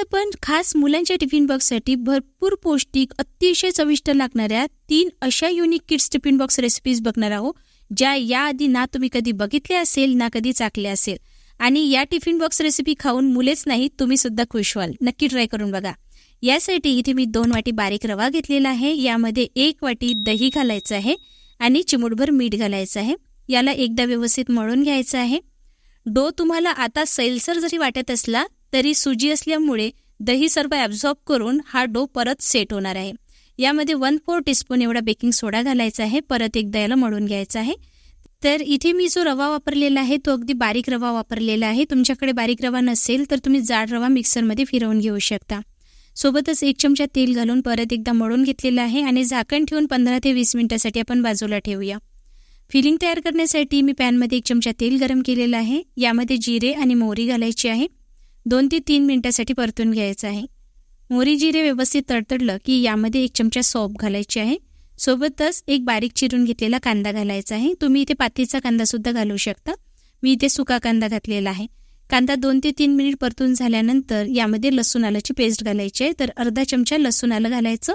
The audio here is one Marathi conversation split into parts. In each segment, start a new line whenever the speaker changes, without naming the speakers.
आपण खास मुलांच्या टिफिन बॉक्ससाठी भरपूर पौष्टिक अतिशय चविष्ट लागणाऱ्या तीन अशा unique kids tiffin box recipes बघणार आहोत ज्या याआधी ना तुम्ही कधी बघितल्या असेल ना कधी चाकल्या असेल. आणि या टिफिन बॉक्स रेसिपी खाऊन मुलेच नाही तुम्ही सुद्धा खुश व्हाल. नक्की ट्राय करून बघा. यासाठी इथे मी दोन वाटी बारीक रवा घेतलेला आहे. यामध्ये एक वाटी दही घालायचं आहे आणि चिमूटभर मीठ घालायचं आहे. याला एकदा व्यवस्थित मळून घ्यायचं आहे. डो तुम्हाला आता सैलसर जरी वाटत असला तरी सुजी असल्यामुळे दही सर्व ॲब्झॉर्ब करून हा डो परत सेट होणार आहे. यामध्ये वन फोर टीस्पून एवढा बेकिंग सोडा घालायचा आहे परत एकदा याला मळून घ्यायचा आहे. तर इथे मी जो रवा वापरलेला आहे तो अगदी बारीक रवा वापरलेला आहे. तुमच्याकडे बारीक रवा नसेल तर तुम्ही जाड रवा मिक्सरमध्ये फिरवून घेऊ शकता. सोबतच एक चमचा तेल घालून परत एकदा मळून घेतलेला आहे आणि झाकण ठेवून पंधरा ते वीस मिनिटासाठी आपण बाजूला ठेवूया. फिलिंग तयार करण्यासाठी मी पॅनमध्ये एक चमचा तेल गरम केलेलं आहे. यामध्ये जिरे आणि मोहरी घालायची आहे. दोन ते तीन मिनिटासाठी परतून घ्यायचं आहे. मोरी जिरे व्यवस्थित तडतडलं की यामध्ये एक चमचा सॉप घालायची आहे. सोबतच एक बारीक चिरून घेतलेला कांदा घालायचा आहे. तुम्ही इथे पातीचा कांदासुद्धा घालू शकता. मी इथे सुका कांदा घातलेला आहे. कांदा दोन ते तीन मिनिट परतून झाल्यानंतर यामध्ये लसूण आल्याची पेस्ट घालायची आहे. तर अर्धा चमचा लसूण आलं घालायचं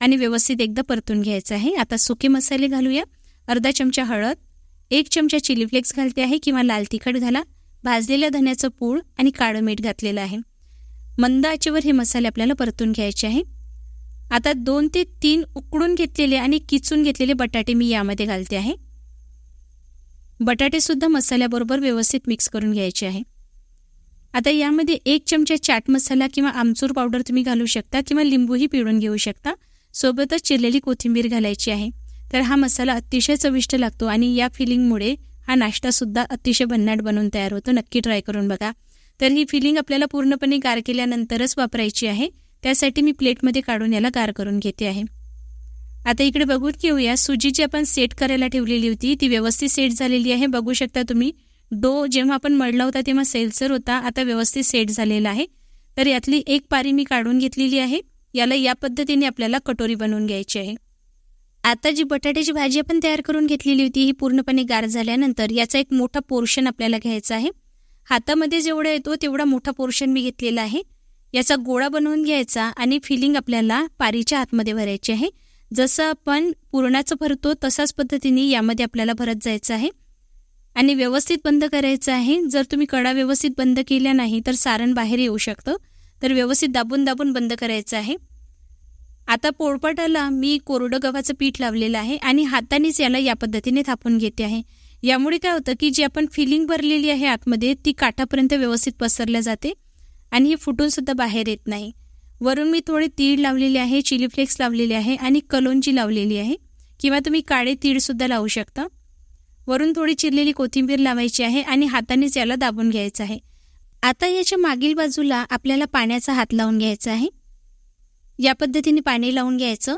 आणि व्यवस्थित एकदा परतून घ्यायचं आहे. आता सुके मसाले घालूया. अर्धा चमचा हळद एक चमचा चिली फ्लेक्स घालते आहे किंवा लाल तिखट घाला. भाजलेल्या धन्याचं पूळ आणि काळं मीठ घातलेलं आहे. मंद आचेवर हे मसाले आपल्याला परतून घ्यायचे आहे. आता दोन ते तीन उकडून घेतलेले आणि किचून घेतलेले बटाटे मी यामध्ये घालते आहे. बटाटेसुद्धा मसाल्याबरोबर व्यवस्थित मिक्स करून घ्यायचे आहे. आता यामध्ये एक चमचा चाट मसाला किंवा आमचूर पावडर तुम्ही घालू शकता किंवा लिंबूही पिळून घेऊ शकता. सोबतच चिरलेली कोथिंबीर घालायची आहे. तर हा मसाला अतिशय चविष्ट लागतो आणि या फिलिंगमुळे हा नाश्तासुद्धा अतिशय भन्नाट बनवून तयार होतो. नक्की ट्राय करून बघा. तर ही फिलिंग आपल्याला पूर्णपणे गार केल्यानंतरच वापरायची आहे. त्यासाठी मी प्लेटमध्ये काढून याला गार करून घेते आहे. आता इकडे बघून घेऊया. सुजी जी आपण सेट करायला ठेवलेली होती. ती व्यवस्थित सेट झालेली आहे. बघू शकता तुम्ही. डो जेव्हा आपण मळला होता तेव्हा सेलसर होता. आता व्यवस्थित सेट झालेला आहे. तर यातली एक पारी मी काढून घेतलेली आहे. याला या पद्धतीने आपल्याला कटोरी बनवून घ्यायची आहे. आता जी बटाट्याची भाजी आपण तयार करून घेतलेली होती ही पूर्णपणे गार झाल्यानंतर याचा एक मोठा पोर्शन आपल्याला घ्यायचा आहे. हातामध्ये जेवढा येतो तेवढा मोठा पोर्शन मी घेतलेला आहे. याचा गोळा बनवून घ्यायचा आणि फिलिंग आपल्याला पारीच्या आतमध्ये भरायची आहे. जसं आपण पुरणाचं भरतो तसाच पद्धतीने यामध्ये आपल्याला भरत जायचं आहे. आणि व्यवस्थित बंद करायचं आहे. जर तुम्ही कडा व्यवस्थित बंद केल्या नाही तर सारण बाहेर येऊ शकतं. तर व्यवस्थित दाबून दाबून बंद करायचं आहे. आता पोळपाटाला मी कोरडं गव्हाचं पीठ लावलेलं आहे आणि हातानेच याला या पद्धतीने थापून घेते आहे. यामुळे काय होतं की जी आपण फिलिंग भरलेली आहे आतमध्ये ती काठापर्यंत व्यवस्थित पसरल्या जाते आणि ही फुटून सुद्धा बाहेर येत नाही. वरून मी थोडे तीळ लावलेले आहे चिली फ्लेक्स लावलेले आहे आणि कलोंजी लावलेली आहे. किंवा तुम्ही काळे तीळसुद्धा लावू शकता. वरून थोडी चिरलेली कोथिंबीर लावायची आहे आणि हातानेच याला दाबून घ्यायचं आहे. आता याच्या मागील बाजूला आपल्याला पाण्याचा हात लावून घ्यायचा आहे. या पद्धतीने पाणी लावून घ्यायचं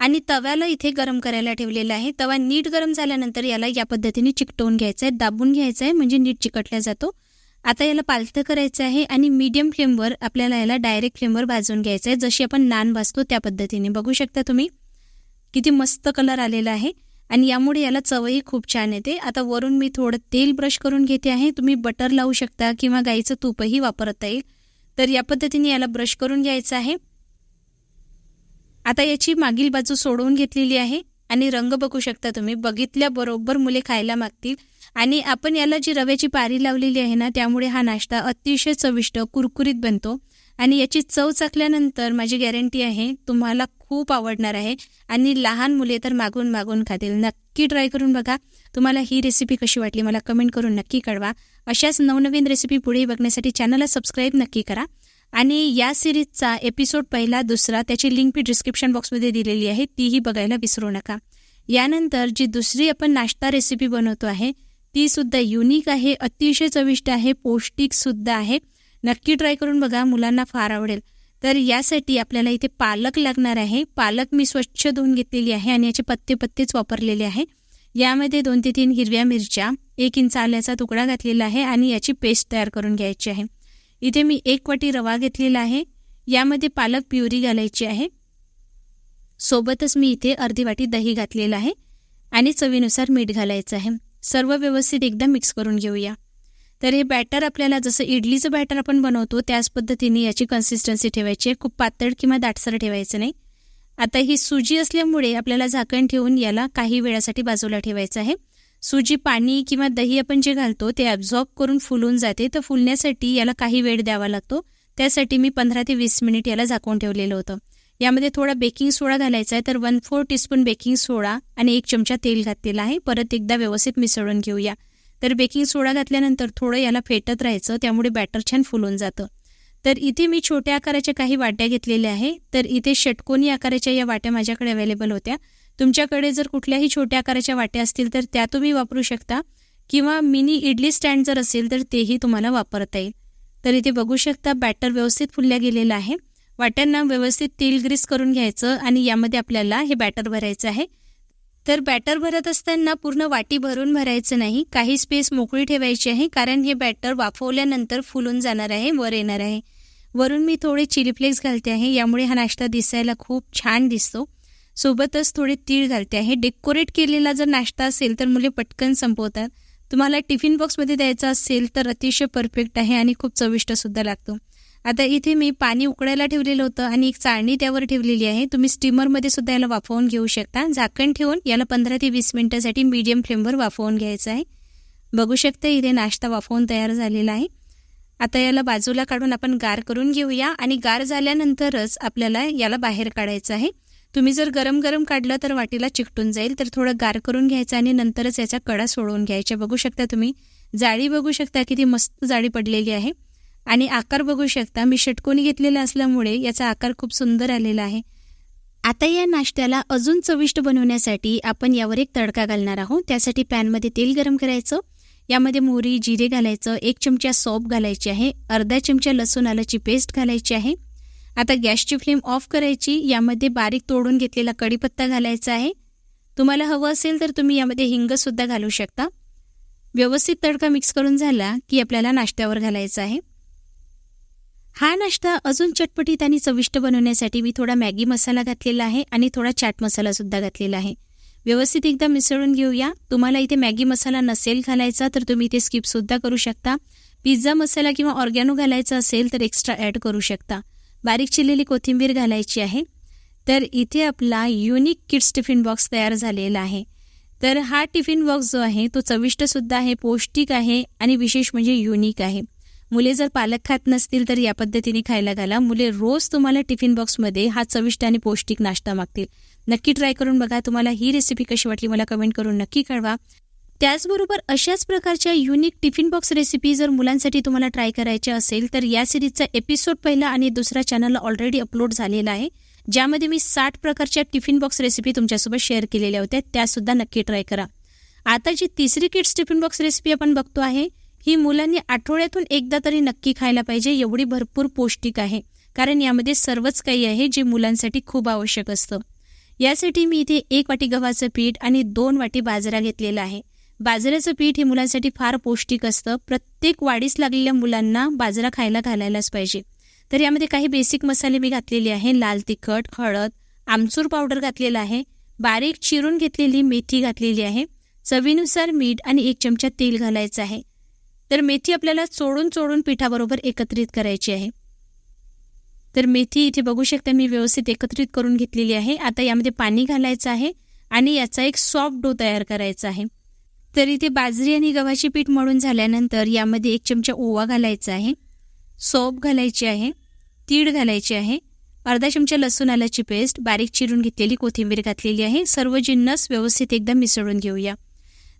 आणि तव्याला इथे गरम करायला ठेवलेला आहे. तवा नीट गरम झाल्यानंतर याला या पद्धतीने चिकटवून घ्यायचं आहे दाबून घ्यायचं आहे म्हणजे नीट चिकटला जातो. आता याला पालथं करायचं आहे आणि मीडियम फ्लेमवर आपल्याला याला डायरेक्ट फ्लेमवर भाजून घ्यायचं आहे जशी आपण नान भाजतो त्या पद्धतीने. बघू शकता तुम्ही? किती मस्त कलर आलेला आहे. आणि यामुळे याला चवही खूप छान येते. आता वरून मी थोडं तेल ब्रश करून घेते आहे. तुम्ही बटर लावू शकता किंवा गाईचं तूपही वापरता येईल. तर या पद्धतीने याला ब्रश करून घ्यायचं आहे. आता याची मागील बाजू सोडवून घेतलेली आहे आणि रंग बघू शकता तुम्ही. बघितल्याबरोबर मुले खायला मागतील. आणि आपण याला जी रव्याची पारी लावलेली आहे ना त्यामुळे हा नाश्ता अतिशय चविष्ट कुरकुरीत बनतो. आणि याची चव चाकल्यानंतर माझी गॅरंटी आहे तुम्हाला खूप आवडणार आहे. आणि लहान मुले तर मागून मागून खातील. नक्की ट्राय करून बघा. तुम्हाला ही रेसिपी कशी वाटली मला कमेंट करून नक्की कळवा. अशाच नवनवीन रेसिपी पुढे बघण्यासाठी चॅनलला सबस्क्राईब नक्की करा. आणि या सिरीजचा एपिसोड पहिला दुसरा त्याची लिंक मी डिस्क्रिप्शन बॉक्समध्ये दिलेली आहे तीही बघायला विसरू नका. यानंतर जी दुसरी आपण नाश्ता रेसिपी बनवतो आहे ती सुद्धा युनिक आहे अतिशय चविष्ट आहे पौष्टिक सुद्धा आहे. नक्की ट्राय करून बघा मुलांना फार आवडेल. तर यासाठी आपल्याला इथे पालक लागणार आहे. पालक मी स्वच्छ धुवून घेतलेली आहे आणि याचे पत्ते पत्तेच वापरलेले आहे. यामध्ये दोन ते तीन हिरव्या मिरच्या एक इंच आल्याचा तुकडा घातलेला आहे आणि याची पेस्ट तयार करून घ्यायची आहे. इथे मी एक वाटी रवा घेतलेला आहे. यामध्ये पालक प्युरी घालायची आहे. सोबतच मी इथे अर्धी वाटी दही घातलेलं आहे आणि चवीनुसार मीठ घालायचं आहे. सर्व व्यवस्थित एकदा मिक्स करून घेऊया. तर हे बॅटर आपल्याला जसं इडलीचं बॅटर आपण बनवतो त्याच पद्धतीने याची कन्सिस्टन्सी ठेवायची आहे. खूप पातळ किंवा दाटसर ठेवायचं नाही. आता ही सुजी असल्यामुळे आपल्याला झाकण ठेवून याला काही वेळासाठी बाजूला ठेवायचं आहे. सुजी पाणी किंवा दही आपण जे घालतो ते ॲब्झॉर्ब करून फुलून जाते. तर फुलण्यासाठी याला काही वेळ द्यावा लागतो. त्यासाठी मी पंधरा ते वीस मिनिट याला झाकून ठेवलेलं होतं. यामध्ये थोडा बेकिंग सोडा घालायचा आहे तर one four teaspoon baking soda आणि एक चमचा तेल घातलेला आहे. परत एकदा व्यवस्थित मिसळून घेऊया. तर बेकिंग सोडा घातल्यानंतर थोडं याला फेटत राहायचं त्यामुळे बॅटर छान फुलून जातं. तर इथे मी छोट्या आकाराच्या काही वाट्या घेतलेल्या आहे. तर इथे षटकोनी आकाराच्या या वाट्या माझ्याकडे अवेलेबल होत्या. तुमच्याकडे जर कुठल्याही छोट्या आकाराच्या वाट्या असतील तर त्या तुम्ही वापरू शकता. किंवा मिनी इडली स्टँड जर असेल तर तेही तुम्हाला वापरता येईल. तर इथे बघू शकता बॅटर व्यवस्थित फुलल्या गेलेलं आहे. वाट्यांना व्यवस्थित तेल ग्रीस करून घ्यायचं आणि यामध्ये आपल्याला हे बॅटर भरायचं आहे. तर बॅटर भरत असताना पूर्ण वाटी भरून भरायचं नाही. काही स्पेस मोकळी ठेवायची आहे कारण हे बॅटर वाफवल्यानंतर फुलून जाणार आहे वर येणार आहे. वरून मी थोडे चिली फ्लेक्स घालते आहे यामुळे हा नाश्ता दिसायला खूप छान दिसतो. सोबतच थोडे तीळ घालते आहे. डेकोरेट केलेला जर नाश्ता असेल तर मुले पटकन संपवतात. तुम्हाला टिफिन बॉक्समध्ये द्यायचा असेल तर अतिशय परफेक्ट आहे आणि खूप चविष्टसुद्धा लागतो. आता इथे मी पाणी उकळायला ठेवलेलं होतं आणि एक चाळणी त्यावर ठेवलेली आहे. तुम्ही स्टीमरमध्ये सुद्धा याला वाफवून घेऊ शकता. झाकण ठेवून याला पंधरा ते वीस मिनिटासाठी मीडियम फ्लेमवर वाफवून घ्यायचं आहे. बघू शकता इथे नाश्ता वाफवून तयार झालेला आहे. आता याला बाजूला काढून आपण गार करून घेऊया आणि गार झाल्यानंतरच आपल्याला याला बाहेर काढायचं आहे. तुम्ही जर गरम गरम काढलं तर वाटीला चिकटून जाईल तर थोडं गार करून घ्यायचं आणि नंतरच याचा कडा सोडवून घ्यायचा. बघू शकता तुम्ही जाळी बघू शकता किती मस्त जाळी पडलेली आहे. आणि आकार बघू शकता मी षटकोनी घेतलेला असल्यामुळे याचा आकार खूप सुंदर आलेला आहे. आता या नाश्त्याला अजून चविष्ट बनवण्यासाठी आपण यावर एक तडका घालणार आहोत. त्यासाठी पॅनमध्ये तेल गरम करायचं यामध्ये मोहरी जिरे घालायचं एक चमचा सॉप घालायची आहे अर्धा चमचा लसूण आल्याची पेस्ट घालायची आहे. आता गॅसची फ्लेम ऑफ करायची यामध्ये बारीक तोडून घेतलेला कढीपत्ता घालायचा आहे. तुम्हाला हवं असेल तर तुम्ही यामध्ये हिंगसुद्धा घालू शकता. व्यवस्थित तडका मिक्स करून झाला की आपल्याला नाश्त्यावर घालायचा आहे. हा नाश्ता अजून चटपटीत आणि चविष्ट बनवण्यासाठी मी थोडा मॅगी मसाला घातलेला आहे आणि थोडा चाट मसालासुद्धा घातलेला आहे. व्यवस्थित एकदा मिसळून घेऊया. तुम्हाला इथे मॅगी मसाला नसेल घालायचा तर तुम्ही इथे स्किपसुद्धा करू शकता. पिझ्झा मसाला किंवा ऑर्गॅनो घालायचा असेल तर एक्स्ट्रा ॲड करू शकता. बारीक चिरलेली कोथिंबीर घालायची आहे. तर इथे आपला युनिक किड्स टिफिन बॉक्स तयार झालेला आहे. तर हा टिफिन बॉक्स जो आहे तो चविष्टसुद्धा आहे पौष्टिक आहे आणि विशेष म्हणजे युनिक आहे. मुले जर पालक खात नसतील तर या पद्धतीने खायला घाला. मुले रोज तुम्हाला टिफिन बॉक्समध्ये हा चविष्ट आणि पौष्टिक नाश्ता मागतील. नक्की ट्राय करून बघा. तुम्हाला ही रेसिपी कशी वाटली मला कमेंट करून नक्की कळवा. त्याचबरोबर अशाच प्रकारच्या युनिक टिफिन बॉक्स रेसिपी जर मुलांसाठी तुम्हाला ट्राय करायच्या असेल तर या सिरीजचा एपिसोड पहिला आणि दुसरा चॅनलला ऑलरेडी अपलोड झालेला आहे. ज्यामध्ये मी साठ प्रकारच्या टिफिन बॉक्स रेसिपी तुमच्यासोबत शेअर केलेल्या होत्या त्यासुद्धा नक्की ट्राय करा. आता जी तिसरी किड्स टिफिन बॉक्स रेसिपी आपण बघतो आहे ही मुलांनी आठवड्यातून एकदा तरी नक्की खायला पाहिजे एवढी भरपूर पौष्टिक आहे. कारण यामध्ये सर्वच काही आहे जे मुलांसाठी खूप आवश्यक असतं. यासाठी मी इथे एक वाटी गव्हाचं पीठ आणि दोन वाटी बाजरा घेतलेला आहे. बाजऱ्याचं पीठ हे मुलांसाठी फार पौष्टिक असतं. प्रत्येक वाढीस लागलेल्या मुलांना बाजरा खायला घालायलाच पाहिजे. तर यामध्ये काही बेसिक मसाले मी घातलेले आहे. लाल तिखट हळद आमचूर पावडर घातलेला आहे. बारीक चिरून घेतलेली मेथी घातलेली आहे. चवीनुसार मीठ आणि एक चमचा तेल घालायचं आहे. तर मेथी आपल्याला चोडून चोडून पिठाबरोबर एकत्रित करायची आहे. तर मेथी इथे बघू शकता मी व्यवस्थित एकत्रित करून घेतलेली आहे. आता यामध्ये पाणी घालायचं आहे आणि याचा एक सॉफ्ट डो तयार करायचा आहे. तर इथे बाजरी आणि गव्हाची पीठ मळून झाल्यानंतर यामध्ये एक चमचा ओवा घालायचा आहे सोप घालायची आहे तीळ घालायची आहे अर्धा चमचा लसूण आल्याची पेस्ट बारीक चिरून घेतलेली कोथिंबीर घातलेली आहे सर्व जिन्नस व्यवस्थित एकदा मिसळून घेऊया.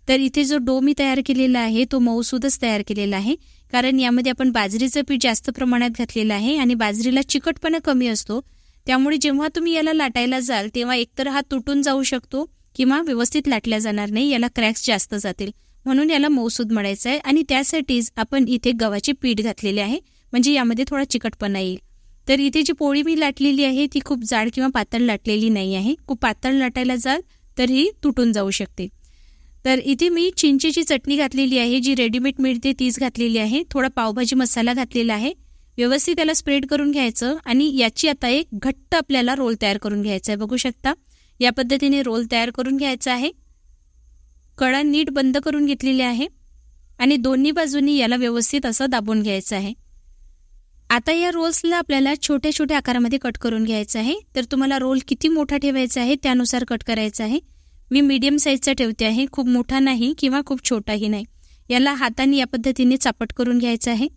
तर इथे जो डो मी तयार केलेला आहे तो मऊसूदच तयार केलेला आहे कारण यामध्ये आपण बाजरीचं पीठ जास्त प्रमाणात घातलेलं आहे आणि बाजरीला चिकटपणा कमी असतो त्यामुळे जेव्हा तुम्ही याला लाटायला जाल तेव्हा एकतर हा तुटून जाऊ शकतो किंवा व्यवस्थित लाटल्या जाणार नाही याला क्रॅक्स जास्त जातील. म्हणून याला मौसूद म्हणायचं आहे आणि त्यासाठीच आपण इथे गव्हाचे पीठ घातलेले आहे. म्हणजे यामध्ये थोडा चिकटपणा येईल. तर इथे जी पोळी मी लाटलेली आहे ती खूप जाड किंवा पातळ लाटलेली नाही आहे. खूप पातळ लाटायला जाल तर ही तुटून जाऊ शकते. तर इथे मी चिंचेची चटणी घातलेली आहे जी रेडीमेड मिळते तीच घातलेली आहे. थोडा पावभाजी मसाला घातलेला आहे. व्यवस्थित त्याला स्प्रेड करून घ्यायचं. आणि याची आता एक घट्ट आपल्याला रोल तयार करून घ्यायचा आहे. बघू शकता. या पद्धतीने रोल तयार करून घ्यायचा आहे. कळा नीट बंद करून घेतलेली आहे आणि दोन्ही बाजूनी याला व्यवस्थित असं दाबून घ्यायचं आहे. आता या रोल्सला आपल्याला छोट्या छोट्या आकारामध्ये कट करून घ्यायचं आहे. तर तुम्हाला रोल किती मोठा ठेवायचा आहे त्यानुसार कट करायचा आहे. मी मीडियम साईजचा ठेवते आहे. खूप मोठा नाही किंवा खूप छोटाही नाही. याला हाताने या पद्धतीने चापट करून घ्यायचं आहे.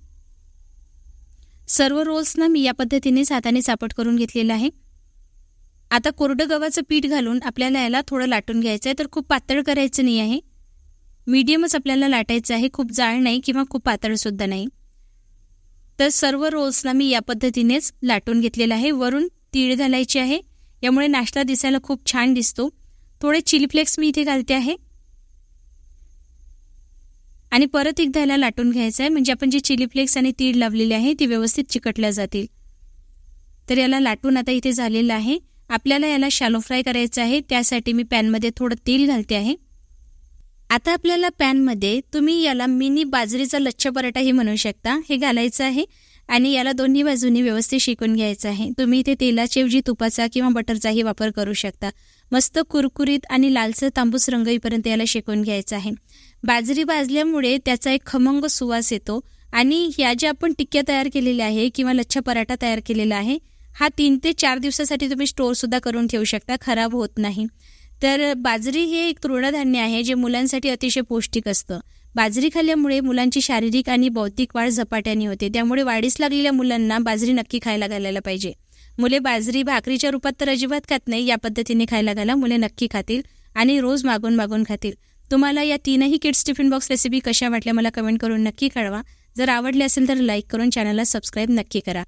सर्व रोल्सना मी या पद्धतीनेच हाताने चापट करून घेतलेलं आहे. आता कोरडं गव्हाचं पीठ घालून आपल्याला याला थोडं लाटून घ्यायचं आहे तर खूप पातळ करायचं नाही आहे. मीडियमच आपल्याला लाटायचं आहे खूप जाळ नाही किंवा खूप पातळसुद्धा नाही. तर सर्व रोल्सला मी या पद्धतीनेच लाटून घेतलेलं आहे. वरून तीळ घालायची आहे. यामुळे नाश्ता दिसायला खूप छान दिसतो. थोडे चिली फ्लेक्स मी इथे घालते आहे. आणि परत एकदा याला लाटून घ्यायचं आहे. म्हणजे आपण जे चिली फ्लेक्स आणि तीळ लावलेले आहे ती व्यवस्थित चिकटल्या जातील. तर याला लाटून आता इथे झालेलं आहे. आपल्याला याला शॅलो फ्राय करायचं आहे. त्यासाठी मी पॅनमध्ये थोडं तेल घालते आहे. आता आपल्याला पॅनमध्ये तुम्ही याला मिनी बाजरीचा लच्छ पराठाही म्हणू शकता. हे घालायचं आहे आणि याला दोन्ही बाजूनी व्यवस्थित शिकून घ्यायचं आहे. तुम्ही इथे तेलाच्या तुपाचा किंवा बटरचाही वापर करू शकता. मस्त कुरकुरीत आणि लालसर तांबूस रंगईपर्यंत याला शेकून घ्यायचं आहे. बाजरी भाजल्यामुळे त्याचा एक खमंग सुवास येतो. आणि ह्या ज्या आपण टिक्क्या तयार केलेल्या आहे किंवा लच्छा पराठा तयार केलेला आहे हा तीन ते चार दिवसासाठी तुम्ही स्टोअरसुद्धा करून ठेवू शकता खराब होत नाही. तर बाजरी हे एक तृणधान्य आहे जे मुलांसाठी अतिशय पौष्टिक असतं. बाजरी खाल्ल्यामुळे मुलांची शारीरिक आणि बौद्धिक वाढ झपाट्याने होते. त्यामुळे वाढीस लागलेल्या मुलांना बाजरी नक्की खायला घालायला पाहिजे. मुले बाजरी भाकरीच्या रूपात तर अजिबात खात नाही या पद्धतीने खायला घाला मुले नक्की खातील आणि रोज मागून मागून खातील. तुम्हाला या तीनही किड्स टिफिन बॉक्स रेसिपी कशा वाटल्या मला कमेंट करून नक्की कळवा. जर आवडले असेल तर लाईक करून चॅनलला सबस्क्राईब नक्की करा.